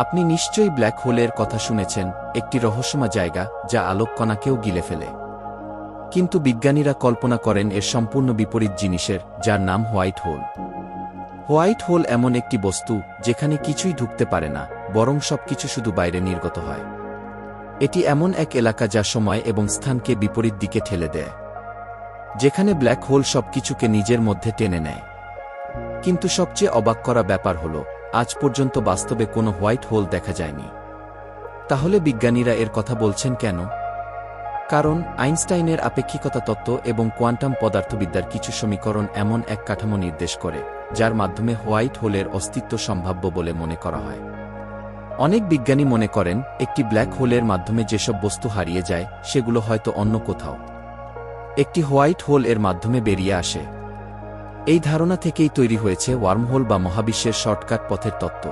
আপনি নিশ্চয়ই ব্ল্যাক হোলের কথা শুনেছেন, একটি রহস্যময় জায়গা, যা আলোককণাকেও গিলে ফেলে। কিন্তু বিজ্ঞানীরা কল্পনা করেন এর সম্পূর্ণ বিপরীত জিনিসের, যার নাম হোয়াইট হোল। হোয়াইট হোল এমন একটি বস্তু, যেখানে কিছুই ঢুকতে পারে না, বরং সবকিছু শুধু বাইরে নির্গত হয়। এটি এমন এক এলাকা যা সময় এবং স্থানকে বিপরীত দিকে ঠেলে দেয়। যেখানে ব্ল্যাক হোল সবকিছুকে নিজের মধ্যে টেনে নেয়। কিন্তু সবচেয়ে অবাক করা ব্যাপার হল আজ পর্যন্ত বাস্তবে কোনো হোয়াইট হোল দেখা যায়নি। তাহলে বিজ্ঞানীরা এর কথা বলছেন কেন? কারণ আইনস্টাইনের আপেক্ষিকতা তত্ত্ব এবং কোয়ান্টাম পদার্থবিদ্যার কিছু সমীকরণ এমন এক কাঠামো নির্দেশ করে, যার মাধ্যমে হোয়াইট হোলের অস্তিত্ব সম্ভাব্য বলে মনে করা হয়। অনেক বিজ্ঞানী মনে করেন, একটি ব্ল্যাক হোলের মাধ্যমে যেসব বস্তু হারিয়ে যায়, সেগুলো হয়তো অন্য কোথাও। একটি হোয়াইট হোল এর মাধ্যমে বেরিয়ে আসে। এই ধারণা থেকেই তৈরি হয়েছে ওয়ার্মহোল বা মহাবিশ্বের শর্টকাট পথের তত্ত্ব।